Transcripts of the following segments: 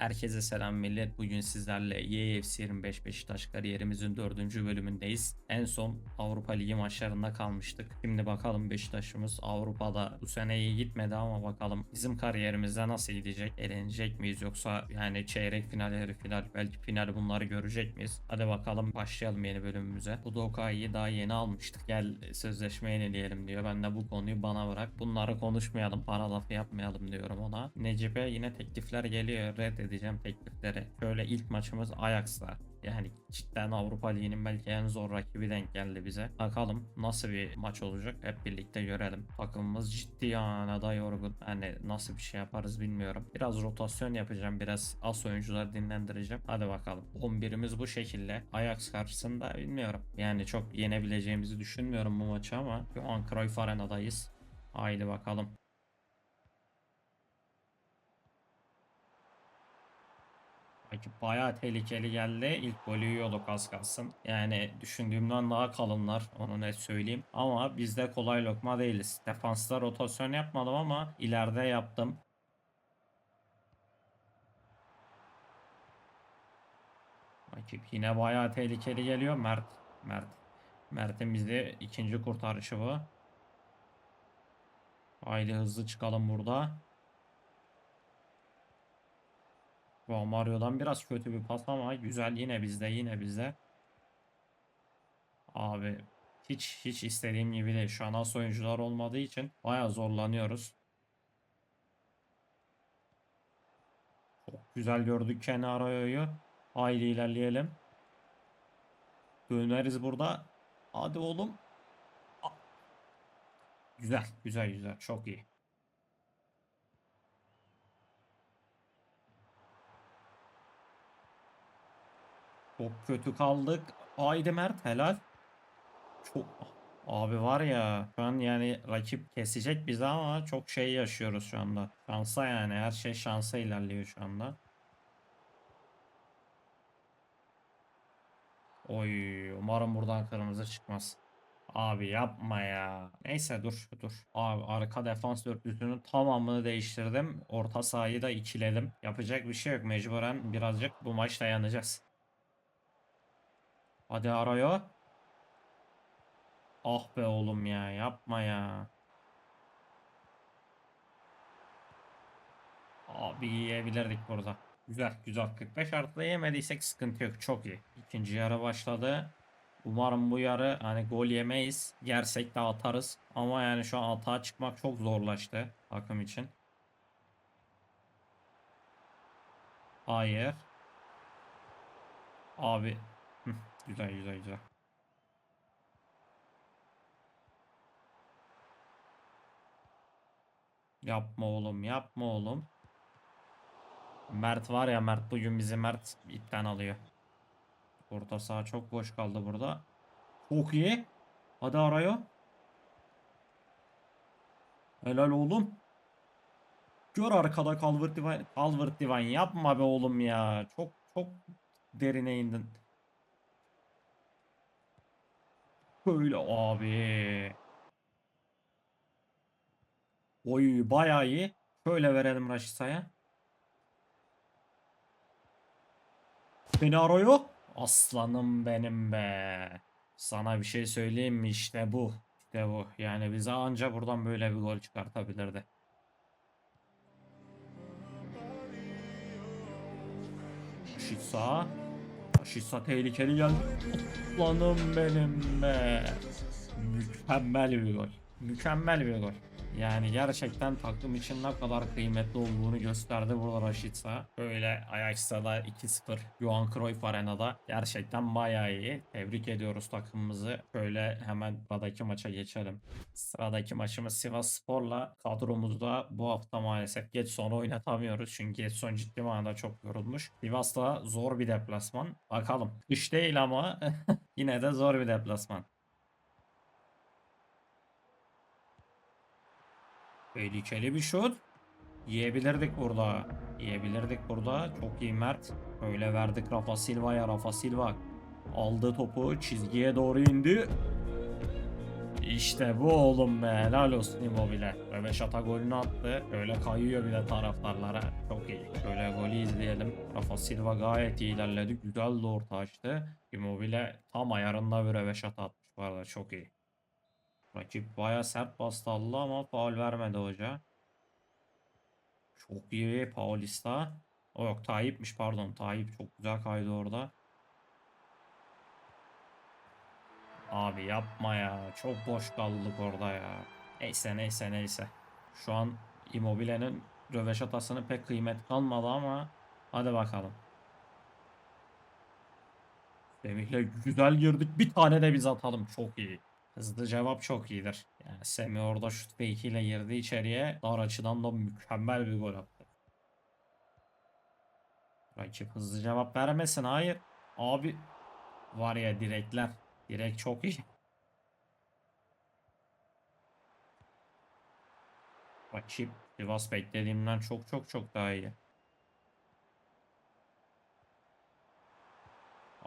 Herkese selam millet. Bugün sizlerle YFC 25 Beşiktaş kariyerimizin 4. bölümündeyiz. En son Avrupa Ligi maçlarında kalmıştık. Şimdi bakalım Beşiktaş'ımız Avrupa'da bu sene iyi gitmedi ama bakalım bizim kariyerimizde nasıl gidecek? Elenecek miyiz yoksa yani çeyrek final, yarı final, belki final bunları görecek miyiz? Hadi bakalım başlayalım yeni bölümümüze. Bu Dokai'yi daha yeni almıştık. Gel sözleşme yenileyelim diyor. Ben de bu konuyu bana bırak. Bunları konuşmayalım, para lafı yapmayalım diyorum ona. Necip'e yine teklifler geliyor. Reddedeceğim teklifleri. Şöyle ilk maçımız Ajax'la. Yani cidden Avrupa Ligi'nin belki en zor rakibi denk geldi bize. Bakalım nasıl bir maç olacak hep birlikte görelim. Takımımız ciddi anada yorgun. Hani nasıl bir şey yaparız bilmiyorum. Biraz rotasyon yapacağım. Biraz as oyuncuları dinlendireceğim. Hadi bakalım. 11'imiz bu şekilde. Ajax karşısında bilmiyorum. Yani çok yenebileceğimizi düşünmüyorum bu maçı ama şu an Cruyff Arena'dayız. Haydi bakalım. Rakip bayağı tehlikeli geldi. İlk golü yiyorduk az kalsın. Yani düşündüğümden daha kalınlar. Onu net söyleyeyim. Ama biz de kolay lokma değiliz. Defansta rotasyon yapmadım ama ileride yaptım. Rakip yine bayağı tehlikeli geliyor. Mert. Mert. Mert'in bizde ikinci kurtarışı bu. Haydi hızlı çıkalım burada. Bu Mario'dan biraz kötü bir pas ama güzel yine bizde yine bizde. Abi hiç hiç istediğim gibi değil. Şu an as oyuncular olmadığı için bayağı zorlanıyoruz. Çok güzel gördük Kenaro'yu. Haydi ilerleyelim. Döneriz burada. Hadi oğlum. A- Güzel güzel güzel çok iyi. Çok kötü kaldık. Haydi Mert helal. Çok abi var ya şu an yani rakip kesecek bizi ama çok şey yaşıyoruz şu anda. Şansa yani her şey şansa ilerliyor şu anda. Oy umarım buradan kırmızı çıkmaz. Abi yapma ya. Neyse dur dur. Abi arka defans dörtlüsünün tamamını değiştirdim. Orta sahayı da ikiledim. Yapacak bir şey yok. Mecburen birazcık bu maç dayanacağız. Hadi araya. Ah be oğlum ya yapma ya. Abi yiyebilirdik burada. Güzel güzel 45 artı yemediysek sıkıntı yok çok iyi. İkinci yarı başladı. Umarım bu yarı hani gol yemeyiz. Yersek de atarız. Ama yani şu an atağa çıkmak çok zorlaştı takım için. Hayır. Abi. Güzel güzel güzel. Yapma oğlum yapma oğlum. Mert var ya Mert bugün bizi Mert ipten alıyor. Orta saha çok boş kaldı burada. Çok iyi. Hadi araya. Helal oğlum. Gör arkada Calvert Divine. Calvert Divine yapma be oğlum ya. Çok çok derine indin. Böyle abi. Oy bayağı iyi. Şöyle verelim Raşitsa'ya. Beni arıyor. Aslanım benim be. Sana bir şey söyleyeyim mi? İşte bu. İşte bu. Yani bize anca buradan böyle bir gol çıkartabilirdi. Raşitsa. Raşitsa tehlikeli geldi. Aslanım benim be. Mükemmel bir gol. Mükemmel bir gol. Yani gerçekten takım için ne kadar kıymetli olduğunu gösterdi burada Raşitsa. Böyle Ajax'ta da 2-0 Johan Cruyff Arena'da gerçekten bayağı iyi. Tebrik ediyoruz takımımızı. Şöyle hemen sıradaki maça geçelim. Sıradaki maçımız Sivas Spor'la kadromuzda bu hafta maalesef Getson'u oynatamıyoruz. Çünkü Getson ciddi manada çok yorulmuş. Sivas da zor bir deplasman. Bakalım. Kış değil ama yine de zor bir deplasman. Tehlikeli bir şut. Yiyebilirdik burada. Yiyebilirdik burada. Çok iyi Mert. Öyle verdik Rafa Silva'ya. Rafa Silva aldı topu. Çizgiye doğru indi. İşte bu oğlum be. Helal olsun Immobile. Röveşata golünü attı. Öyle kayıyor bir de taraftarlara. Çok iyi. Şöyle golü izleyelim. Rafa Silva gayet iyi ilerledi. Güzel de orta açtı. Immobile tam ayarında bir röveşata atmış bu arada. Çok iyi. Rakip baya sert bastı Allah ama faul vermedi hoca. Çok iyi Paulista. O yok Tayyip'miş pardon. Tayyip çok güzel kaydı orada. Abi yapma ya. Çok boş kaldık orada ya. Neyse neyse neyse. Şu an Immobile'nin röveşatasının pek kıymet kalmadı ama hadi bakalım. Semih'le güzel girdik. Bir tane de biz atalım. Çok iyi. Hızlı cevap çok iyidir. Yani Semih orada şut fake ile girdi içeriye. Dar açıdan da mükemmel bir gol attı. Rakip hızlı cevap vermesin. Hayır. Abi var ya direkler. Direkt çok iyi. Rakip Sivas beklediğimden çok çok çok daha iyi.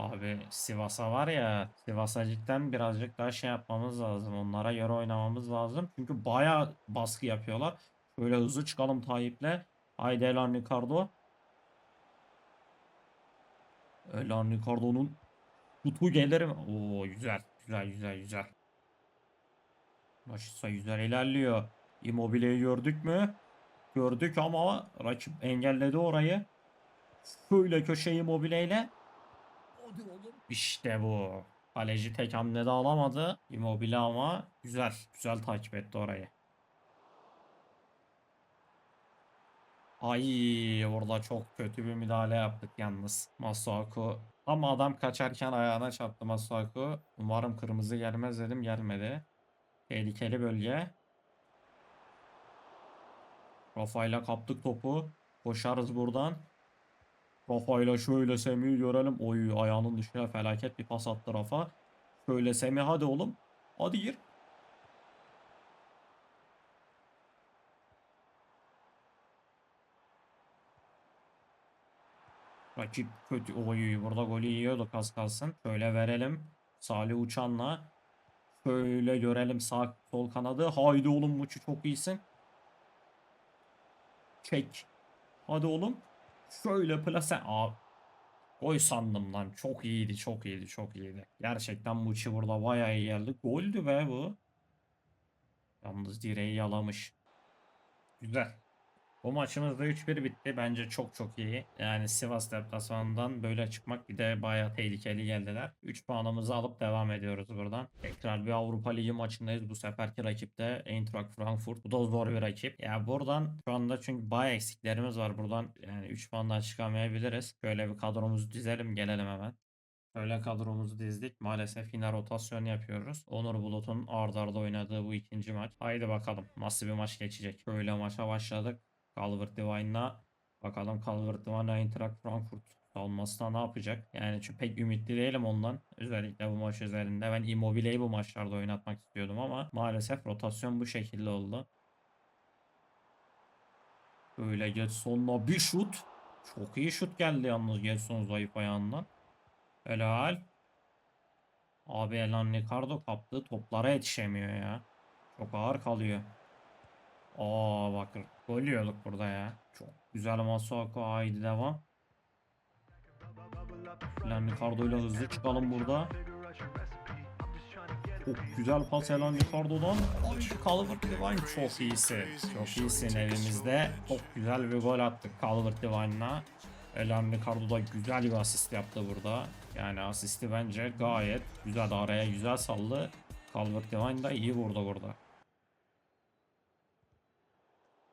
Abi Sivas'a var ya Sivas'a cidden birazcık daha şey yapmamız lazım. Onlara göre oynamamız lazım. Çünkü baya baskı yapıyorlar. Şöyle hızlı çıkalım Tayyip'le. Haydi Elan Ricardo. Elan Ricardo'nun Kutu gelir mi? Oo güzel. Güzel güzel güzel. Maşisa güzel ilerliyor. Immobile'yi gördük mü? Gördük ama rakip engelledi orayı. Şöyle köşe Immobile ile. İşte bu. Kaleci tek hamlede alamadı. Immobile ama güzel. Güzel takip etti orayı. Ay orada çok kötü bir müdahale yaptık yalnız. Masuaku ama adam kaçarken ayağına çarptı Masuaku. Umarım kırmızı gelmez dedim gelmedi. Tehlikeli bölge. Rafa'yla kaptık topu. Koşarız buradan. Rafa'yla şöyle Semih'i görelim. Oy ayağının dışına felaket bir pas attı Rafa. Şöyle Semih hadi oğlum. Hadi gir. Rakip kötü. Oy burada golü yiyorduk az kalsın. Şöyle verelim. Salih Uçan'la. Şöyle görelim sağ sol kanadı. Haydi oğlum Muçi çok iyisin. Çek. Hadi oğlum. Şöyle plase. Aa, gol sandım lan. Çok iyiydi çok iyiydi çok iyiydi. Gerçekten Muçi burada bayağı iyi geldi. Goldü be bu. Yalnız direği yalamış. Güzel. Bu maçımız da 3-1 bitti. Bence çok çok iyi. Yani Sivas deplasmanından böyle çıkmak bir de bayağı tehlikeli geldiler. 3 puanımızı alıp devam ediyoruz buradan. Tekrar bir Avrupa Ligi maçındayız. Bu seferki rakip de Eintracht Frankfurt. Bu da zor bir rakip. Ya buradan şu anda çünkü bayağı eksiklerimiz var. Buradan yani 3 puandan çıkamayabiliriz. Şöyle bir kadromuzu dizelim gelelim hemen. Öyle kadromuzu dizdik. Maalesef yine rotasyon yapıyoruz. Onur Bulut'un ard arda oynadığı bu ikinci maç. Haydi bakalım nasıl bir maç geçecek. Şöyle maça başladık. Calvert Divine'la bakalım Calvert Divine Eintracht Frankfurt savunmasında ne yapacak? Yani çünkü pek ümitli değilim ondan. Özellikle bu maç üzerinde. Ben Immobile'yi bu maçlarda oynatmak istiyordum ama maalesef rotasyon bu şekilde oldu. Böyle Getson'la bir şut. Çok iyi şut geldi yalnız Getson zayıf ayağından. Helal. Abi Elan Ricardo kaptığı toplara yetişemiyor ya. Çok ağır kalıyor. Aa bak gol yiyorduk burada ya. Çok güzel Masuaku haydi devam. Elan Ricardo ile hızlı çıkalım burada. Çok güzel pas Elan Ricardo'dan. Calvert Divine çok iyisin. Çok iyisin evimizde. Çok güzel bir gol attık Calvert Divine'la. Elan Ricardo da güzel bir asist yaptı burada. Yani asisti bence gayet güzel araya güzel sallı. Calvert Divine da iyi vurdu burada.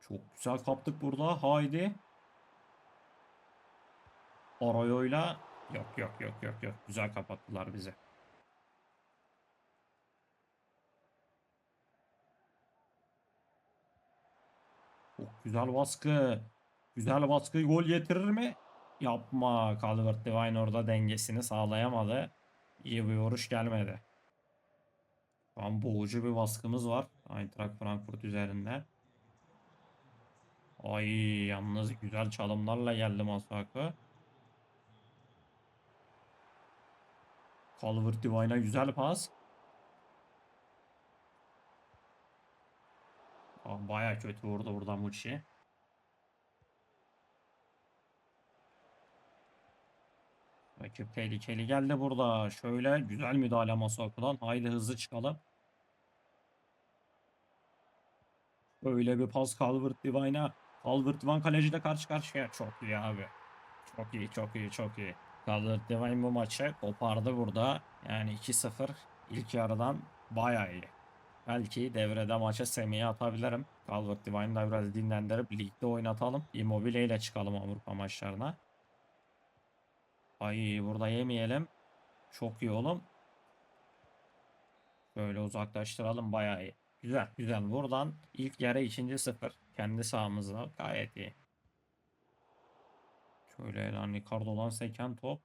Çok güzel kaptık burada. Haydi. Arayo'yla yok yok yok yok yok. Güzel kapattılar bizi. Çok güzel baskı. Güzel baskı gol getirir mi? Yapma. Calvert Divine orada dengesini sağlayamadı. İyi bir vuruş gelmedi. Şu an boğucu bir baskımız var. Eintracht Frankfurt üzerinde. Ay yalnız güzel çalımlarla geldi Masuaku. Calvert Divine'a güzel pas. Aa, Baya kötü vurdu burada Muçi. Rakip tehlikeli geldi burada. Şöyle güzel müdahale Masuaku'dan. Haydi hızlı çıkalım. Böyle bir pas Calvert Divine'a. Calvert Divine kaleciyle karşı karşıya. Çok iyi abi. Çok iyi, çok iyi, çok iyi. Calvert Divine bu maçı kopardı burada. Yani 2-0 ilk yarıdan bayağı iyi. Belki devrede maça Semih'i atabilirim. Calvert Divine'ı da biraz dinlendirip ligde oynatalım. Immobile ile çıkalım Avrupa maçlarına. Ay burada yemeyelim. Çok iyi oğlum. Böyle uzaklaştıralım bayağı iyi. Güzel güzel. Buradan ilk yarı ikinci sıfır. Kendi sahamızda gayet iyi. Şöyle lan Ricardo'dan seken top.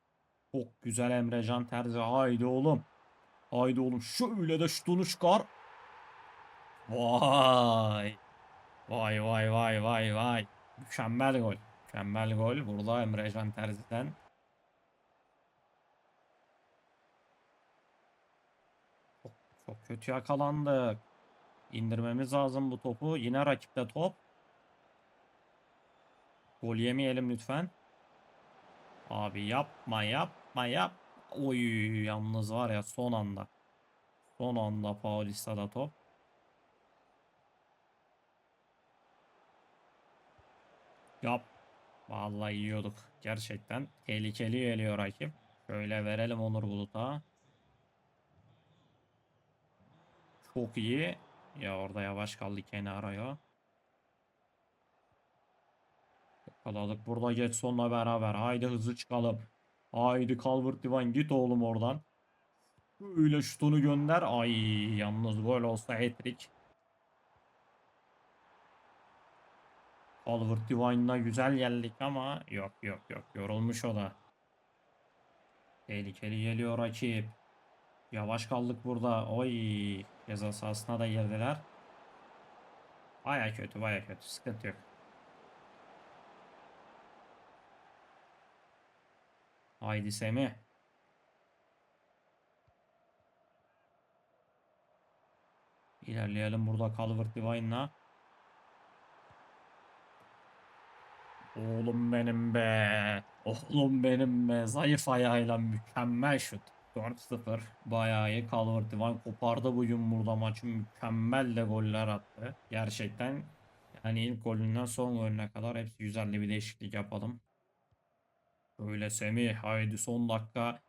Çok güzel Emrecan Terzi. Haydi oğlum. Haydi oğlum. Şöyle de şutunu çıkar. Vay. Vay vay vay vay vay. Mükemmel gol. Mükemmel gol. Burada Emrecan Terzi'den. Çok, çok kötü yakalandık. İndirmemiz lazım bu topu. Yine rakipte top. Gol yemeyelim lütfen. Abi yapma yapma yap. Oy yalnız var ya son anda. Son anda Paulista'da top. Yap. Vallahi yiyorduk. Gerçekten tehlikeli geliyor rakip. Şöyle verelim Onur Bulut'a. Çok iyi. Ya orada yavaş kaldı kenara ya. Yakaladık burada Getson'la beraber. Haydi hızlı çıkalım. Haydi Calvert Divine git oğlum oradan. Öyle şutunu gönder. Ay yalnız gol olsa hat-trick. Calvert Divine'la güzel geldik ama yok yok yok yorulmuş o da. Tehlikeli geliyor rakip. Yavaş kaldık burada. Oy ceza sahasına da girdiler. Baya kötü baya kötü sıkıntı yok. Haydi Semih. İlerleyelim burada Calvert Divine'la. Oğlum benim be. Oğlum benim be. Zayıf ayağıyla mükemmel şut. 4-0. Bayağı iyi. Calvert Divine kopardı bugün burada maçı. Mükemmel de goller attı. Gerçekten yani ilk golünden son golüne kadar hepsi güzel bir değişiklik yapalım. Şöyle Semih. Haydi son dakika.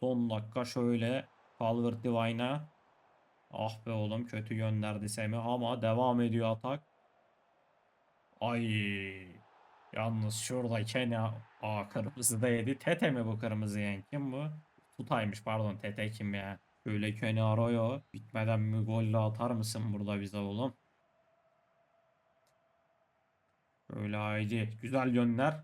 Son dakika şöyle. Calvert Divine'a. Ah be oğlum kötü gönderdi Semih ama devam ediyor atak. Ay. Yalnız şurada Kenya Aa kırmızı da yedi. Tete mi bu kırmızı yiyen? Kim bu? Tutaymış pardon. Tete kim ya? Şöyle Kenny Arroyo. Bitmeden mi golle atar mısın burada bize oğlum? Şöyle haydi. Güzel gönder.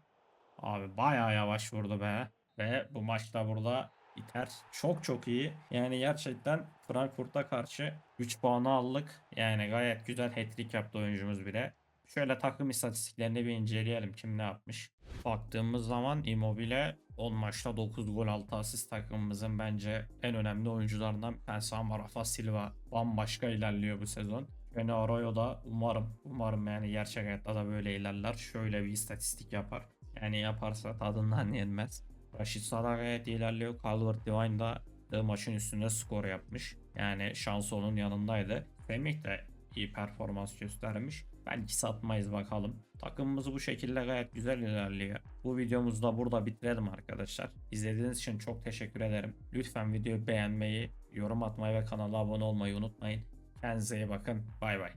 Abi bayağı yavaş vurdu be. Ve bu maçta burada biter. Çok çok iyi. Yani gerçekten Frankfurt'a karşı 3 puanı aldık. Yani gayet güzel hat-trick yaptı oyuncumuz bile. Şöyle takım istatistiklerini bir inceleyelim kim ne yapmış. Baktığımız zaman Immobile 10 maçta 9 gol 6 asist takımımızın bence en önemli oyuncularından bir tanesi ama Rafa Silva bambaşka ilerliyor bu sezon. Beni Arroyo da umarım umarım yani gerçek hayatta da böyle ilerler. Şöyle bir istatistik yapar. Yani yaparsa tadından yenmez. Rashid Sada gayet ilerliyor. Calvert Divine da maçın üstünde skor yapmış. Yani şans onun yanındaydı. Semih de iyi performans göstermiş. Belki satmayız bakalım. Takımımız bu şekilde gayet güzel ilerliyor. Bu videomuzu da burada bitirelim arkadaşlar. İzlediğiniz için çok teşekkür ederim. Lütfen videoyu beğenmeyi, yorum atmayı ve kanala abone olmayı unutmayın. Kendinize iyi bakın. Bay bay.